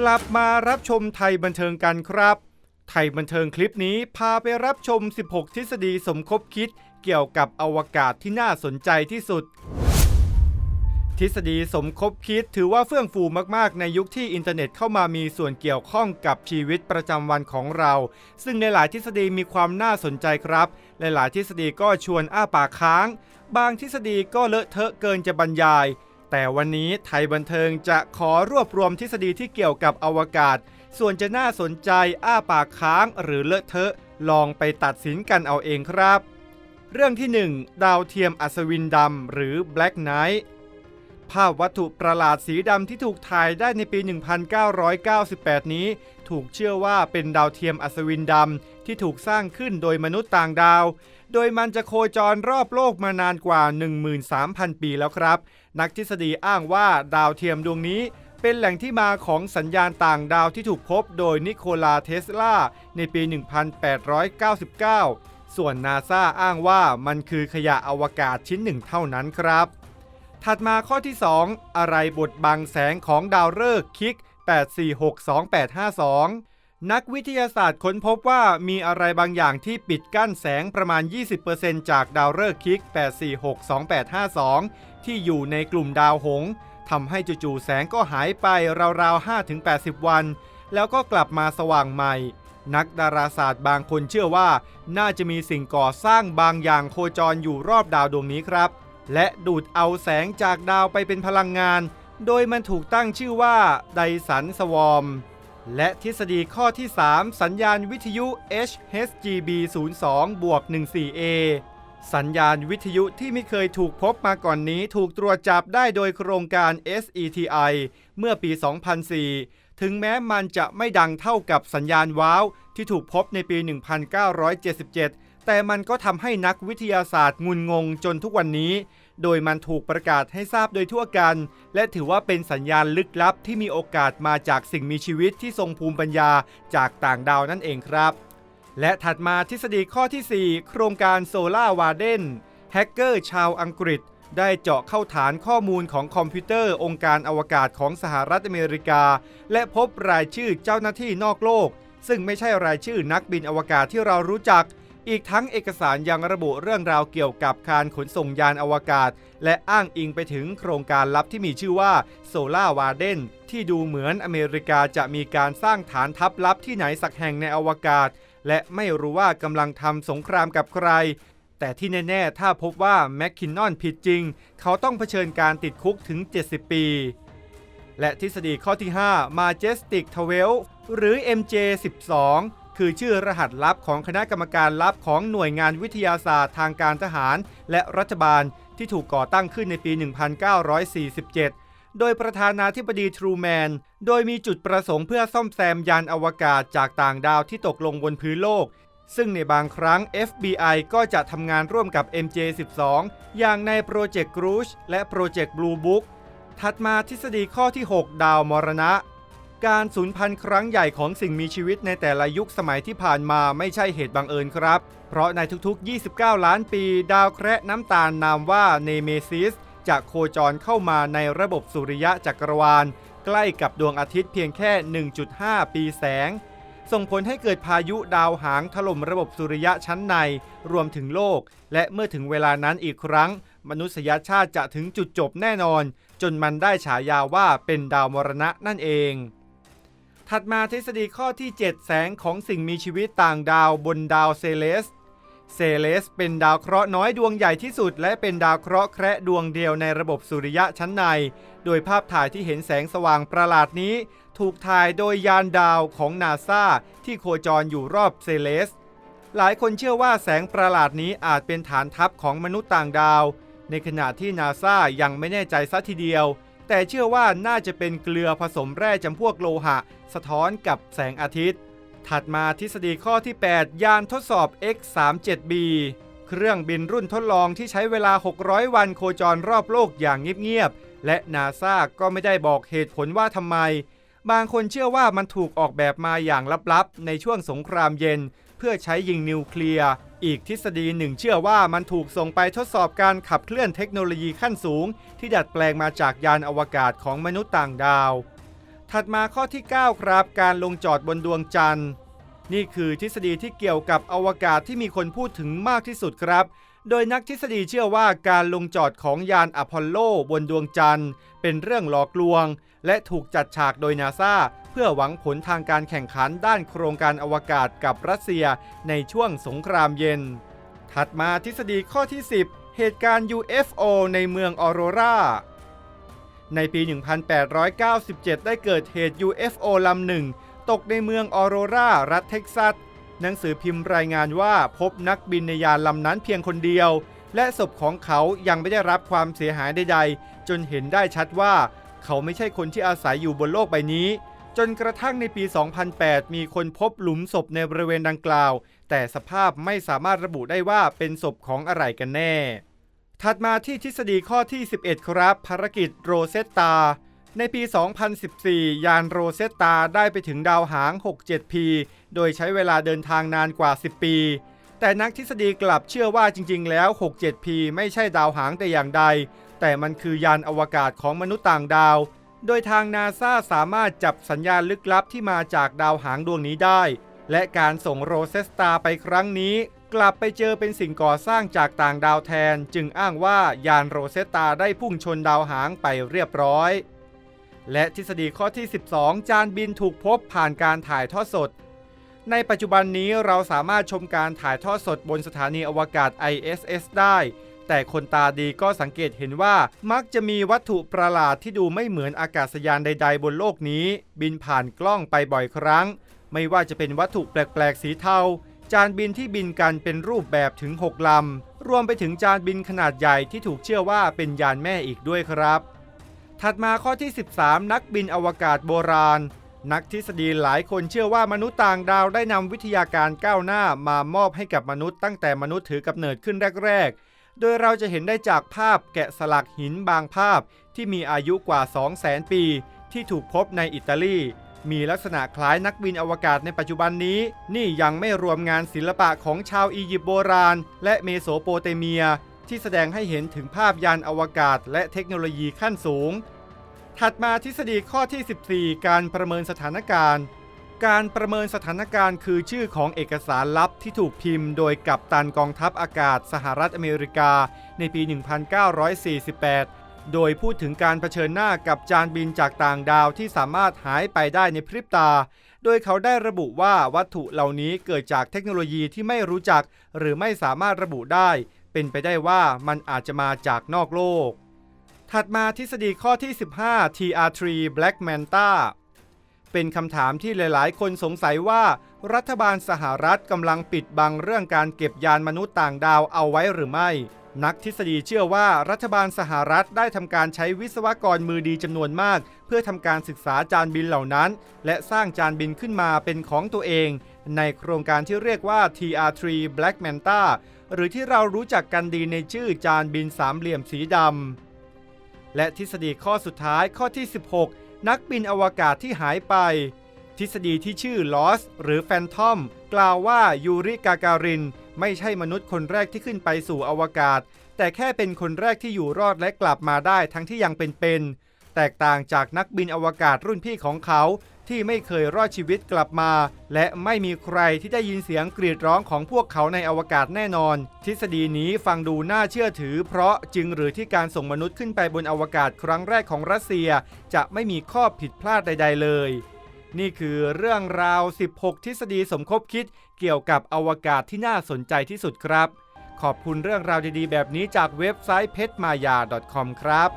กลับมารับชมไทยบันเทิงกันครับ ไทยบันเทิงคลิปนี้พาไปรับชม 16 ทฤษฎีสมคบคิดเกี่ยวกับอวกาศที่น่าสนใจที่สุด ทฤษฎีสมคบคิดถือว่าเฟื่องฟูมาก ๆ ในยุคที่อินเทอร์เน็ตเข้ามามีส่วนเกี่ยวข้องกับชีวิตประจำวันของเรา ซึ่งในหลายทฤษฎีมีความน่าสนใจครับ หลายๆทฤษฎีก็ชวนอ้าปากค้าง บางทฤษฎีก็เลอะเทอะเกินจะบรรยาย แต่วันนี้ไทยบันเทิงจะขอรวบรวมทฤษฎีที่เกี่ยวกับอวกาศ ส่วนจะน่าสนใจอ้าปากค้างหรือเลอะเทอะ ลองไปตัดสินกันเอาเองครับ เรื่องที่ 1 ดาวเทียมอัศวินดำหรือ Black Knight ภาพวัตถุประหลาดสีดำที่ถูกถ่ายได้ในปี 1998 นี้ ถูกเชื่อว่าเป็นดาวเทียมอัศวินดำที่ถูกสร้างขึ้นโดยมนุษย์ต่างดาว โดยมันจะโคจรรอบโลกมานานกว่า 13,000 ปีแล้วครับ นักทฤษฎีอ้างว่าดาวเทียมดวงนี้เป็นแหล่งที่มาของสัญญาณต่างดาวที่ถูกพบโดยนิโคลาเทสลาในปี 1899 ส่วนนาซาอ้างว่ามันคือขยะอวกาศชิ้นหนึ่งเท่านั้นครับ ถัดมาข้อที่ 2 อะไรบดบังแสงของดาวฤกษ์คิก 8462852 นักวิทยาศาสตร์ค้นพบว่ามีอะไรบางอย่างที่ปิดกั้นแสงประมาณ 20%จากดาวฤกษ์คิก 8462852 ที่อยู่ในกลุ่มดาวหงส์ทำให้จู่ๆแสงก็หายไปราวๆ 5-80 วัน แล้วก็กลับมาสว่างใหม่ นักดาราศาสตร์บางคนเชื่อว่า น่าจะมีสิ่งก่อสร้างบางอย่างโคจรอยู่รอบดาวดวงนี้ครับ และดูดเอาแสงจากดาวไปเป็นพลังงาน โดยมันถูกตั้งชื่อว่าไดสันสวอม และทฤษฎีข้อที่ 3 สัญญาณวิทยุ HSGB 02บวก 14A สัญญาณวิทยุที่ไม่เคยถูกพบมาก่อนนี้ถูกตรวจจับได้โดยโครงการ SETI เมื่อปี 2004 ถึงแม้มันจะไม่ดังเท่ากับสัญญาณว้าว ที่ถูกพบในปี 1977 แต่มันก็ทำให้นักวิทยาศาสตร์งุนงงจนทุกวันนี้ โดยมันถูกประกาศให้ทราบโดยทั่วกัน และถือว่าเป็นสัญญาณลึกลับที่มีโอกาสมาจากสิ่งมีชีวิตที่ทรงภูมิปัญญาจากต่างดาวนั่นเองครับ และถัดมาทฤษฎีข้อที่ 4 โครงการโซลาวาเดนแฮกเกอร์ชาวอังกฤษได้เจาะเข้าฐานข้อมูลของคอมพิวเตอร์องค์การอวกาศของสหรัฐอเมริกา และพบรายชื่อเจ้าหน้าที่นอกโลก ซึ่งไม่ใช่รายชื่อนักบินอวกาศที่เรารู้จัก อีกทั้งเอกสารยังระบุเรื่องราวเกี่ยวกับการขนส่งยานอวกาศ และอ้างอิงไปถึงโครงการลับที่มีชื่อว่าโซลาวาเดนที่ดูเหมือนอเมริกาจะมีการสร้างฐานทัพลับที่ไหนสักแห่งในอวกาศ และไม่รู้ว่ากำลังทำสงครามกับใคร แต่ที่แน่ ๆ ถ้าพบว่าแมคคินนอนผิดจริง เขาต้องเผชิญการติดคุกถึง 70 ปีและทฤษฎีข้อที่ 5 Majestic 12 หรือ MJ 12 คือชื่อรหัสลับของคณะกรรมการลับของหน่วยงานวิทยาศาสตร์ทางการทหาร และรัฐบาลที่ถูกก่อตั้งขึ้นในปี 1947 โดยประธานาธิบดีทรูแมน โดยมีจุดประสงค์เพื่อซ่อมแซมยานอวกาศจากต่างดาวที่ตกลงบนพื้นโลก ซึ่งในบางครั้ง FBI ก็จะทำงานร่วมกับ MJ12 อย่างในโปรเจกต์ Rouge และโปรเจกต์ Blue Book ถัดมาทฤษฎีข้อที่ 6 ดาวมรณะ การสูญพันธุ์ครั้งใหญ่ของสิ่งมีชีวิตในแต่ละยุคสมัยที่ผ่านมาไม่ใช่เหตุบังเอิญครับ เพราะในทุกๆ 29 ล้านปี ดาวแคระน้ำตาลนามว่าเนเมซิสจะโคจรเข้ามาในระบบสุริยะจักรวาล ใกล้กับดวงอาทิตย์เพียงแค่ 1.5 ปีแสง ส่งผลให้เกิดพายุดาวหางถล่มระบบสุริยะชั้นใน รวมถึงโลก และเมื่อถึงเวลานั้นอีกครั้ง มนุษยชาติจะถึงจุดจบแน่นอน จนมันได้ฉายาว่าเป็นดาวมรณะนั่นเอง ถัดมาทฤษฎีข้อที่ 7 แสงของสิ่งมีชีวิตต่างดาวบนดาวเซเลส เซเลสเป็นดาวเคราะห์น้อยดวงใหญ่ที่สุด และเป็นดาวเคราะห์แคระดวงเดียวในระบบสุริยะชั้นใน โดยภาพถ่ายที่เห็นแสงสว่างประหลาดนี้ ถูกถ่ายโดยยานดาวของนาซาที่โคจรอยู่รอบเซเลส หลายคนเชื่อว่าแสงประหลาดนี้อาจเป็นฐานทัพของมนุษย์ต่างดาว ในขณะที่นาซายังไม่แน่ใจซะทีเดียว แต่เชื่อว่าน่าจะเป็นเกลือผสมแร่จำพวกโลหะ สะท้อนกับแสงอาทิตย์ ถัดมาทฤษฎีข้อที่ 8 ยานทดสอบ X37B เครื่องบินรุ่นทดลองที่ใช้เวลา 600 วันโคจรรอบโลกอย่างเงียบๆ และนาซาก็ไม่ได้บอกเหตุผลว่าทำไม บางคนเชื่อว่ามันถูกออกแบบมาอย่างลับๆ ในช่วงสงครามเย็น เพื่อใช้ยิงนิวเคลียร์ อีกทฤษฎีหนึ่งเชื่อว่ามันถูกส่งไปทดสอบการขับเคลื่อนเทคโนโลยีขั้นสูง ที่ดัดแปลงมาจากยานอวกาศของมนุษย์ต่างดาว ถัดมาข้อที่ 9 ครับการลงจอดบนดวงจันทร์ นี่คือทฤษฎีที่เกี่ยวกับอวกาศที่มีคนพูดถึงมากที่สุดครับ โดยนักทฤษฎีเชื่อว่าการลงจอดของยานอพอลโลบนดวงจันทร์ เป็นเรื่องหลอกลวง และถูกจัดฉากโดยนาซาเพื่อหวังผลทางการแข่งขันด้านโครงการอวกาศกับรัสเซียในช่วงสงครามเย็น ถัดมาทฤษฎีข้อที่ 10 เหตุการณ์ UFO ในเมืองออโรราในปี 1897 ได้เกิดเหตุ UFO ลำหนึ่ง ตกในเมืองออโรรารัฐเท็กซัส หนังสือพิมพ์รายงานว่าพบนักบินในยานลำนั้นเพียงคนเดียว และศพของเขายังไม่ได้รับความเสียหายใดๆ จนเห็นได้ชัดว่า เขาไม่ใช่คนที่อาศัยอยู่บนโลกใบนี้ จนกระทั่งในปี 2008 มีคนพบหลุมศพในบริเวณดังกล่าว แต่สภาพไม่สามารถระบุได้ว่าเป็นศพของอะไรกันแน่ ถัดมาที่ทฤษฎีข้อที่ 11 ครับ ภารกิจโรเซตตา ในปี 2014 ยานโรเซตตาได้ไปถึงดาวหาง 67P โดยใช้เวลาเดินทางนานกว่า 10 ปี แต่นักทฤษฎีกลับเชื่อว่าจริง ๆ แล้ว 67P ไม่ใช่ดาวหางแต่อย่างใด แต่มันคือยานอวกาศของมนุษย์ต่างดาว โดยทางนาซาสามารถจับสัญญาณลึกลับที่มาจากดาวหางดวงนี้ได้ และการส่งโรเซสตาไปครั้งนี้ กลับไปเจอเป็นสิ่งก่อสร้างจากต่างดาวแทน จึงอ้างว่ายานโรเซตาได้พุ่งชนดาวหางไปเรียบร้อย และทฤษฎีข้อที่ 12 จานบินถูกพบผ่านการถ่ายทอดสด ในปัจจุบันนี้เราสามารถชมการถ่ายทอดสดบนสถานีอวกาศ ISS ได้ แต่คนตาดีก็สังเกตเห็นว่ามักจะมีวัตถุประหลาดที่ดูไม่เหมือนอากาศยานใด ๆ บนโลกนี้ บินผ่านกล้องไปบ่อยครั้ง ไม่ว่าจะเป็นวัตถุแปลก ๆ สีเทาจานบินที่บินกันเป็นรูปแบบถึง 6 ลำ รวมไปถึงจานบินขนาดใหญ่ที่ถูกเชื่อว่าเป็นยานแม่อีกด้วยครับ ถัดมาข้อที่ 13 นักบินอวกาศโบราณ นักทฤษฎีหลายคนเชื่อว่ามนุษย์ต่างดาวได้นำวิทยาการก้าวหน้ามามอบให้กับมนุษย์ตั้งแต่มนุษย์ถือกำเนิดขึ้นแรก ๆ โดยเราจะเห็นได้จากภาพแกะสลักหินบางภาพที่มีอายุกว่า 200,000 ปี ที่ถูกพบในอิตาลี มีลักษณะคล้ายนักบินอวกาศในปัจจุบันนี้ นี่ยังไม่รวมงานศิลปะของชาวอียิปต์โบราณ และเมโสโปเตเมีย ที่แสดงให้เห็นถึงภาพยานอวกาศ และเทคโนโลยีขั้นสูง ถัดมาทฤษฎีข้อที่ 14 การประเมินสถานการณ์ การประเมินสถานการณ์คือชื่อของเอกสารลับที่ถูกพิมพ์ โดยกัปตันกองทัพอากาศสหรัฐอเมริกา ในปี 1948 โดยพูดถึงการเผชิญหน้ากับจานบินจากต่างดาวที่สามารถหายไปได้ในพริบตาโดยเขาได้ระบุว่าวัตถุเหล่านี้เกิดจากเทคโนโลยีที่ไม่รู้จัก หรือไม่สามารถระบุได้ เป็นไปได้ว่ามันอาจจะมาจากนอกโลก ถัดมาทฤษฎีข้อที่ 15 TR3 Black Manta เป็นคำถามที่หลาย ๆ คนสงสัยว่ารัฐบาลสหรัฐกำลังปิดบังเรื่องการเก็บยานมนุษย์ต่างดาวเอาไว้หรือไม่ นักทฤษฎีเชื่อว่ารัฐบาลสหรัฐได้ทำการใช้วิศวกรมือดีจำนวนมาก เพื่อทำการศึกษาจานบินเหล่านั้น และสร้างจานบินขึ้นมาเป็นของตัวเอง ในโครงการที่เรียกว่า TR3 Black Manta หรือที่เรารู้จักกันดีในชื่อจานบินสามเหลี่ยมสีดำ และทฤษฎีข้อสุดท้ายข้อที่ 16 นักบินอวกาศที่หายไป ทฤษฎีที่ชื่อ Lost หรือ Phantom กล่าวว่ายูริกาการิน ไม่ใช่มนุษย์คนแรกที่ขึ้นไปสู่อวกาศ แต่แค่เป็นคนแรกที่อยู่รอดและกลับมาได้ทั้งที่ยังเป็นๆแตกต่างจากนักบินอวกาศรุ่นพี่ของเขา ที่ไม่เคยรอดชีวิตกลับมา และไม่มีใครที่ได้ยินเสียงกรีดร้องของพวกเขาในอวกาศแน่นอน ทฤษฎีนี้ฟังดูน่าเชื่อถือ เพราะจึงหรือที่การส่งมนุษย์ขึ้นไปบนอวกาศครั้งแรกของรัสเซีย จะไม่มีข้อผิดพลาดใด ๆ เลย นี่คือเรื่องราว 16 ทฤษฎีสมคบคิดเกี่ยวกับอวกาศที่น่าสนใจที่สุดครับ ขอบคุณเรื่องราวดีๆ แบบนี้จากเว็บไซต์เพชรมายา .com ครับ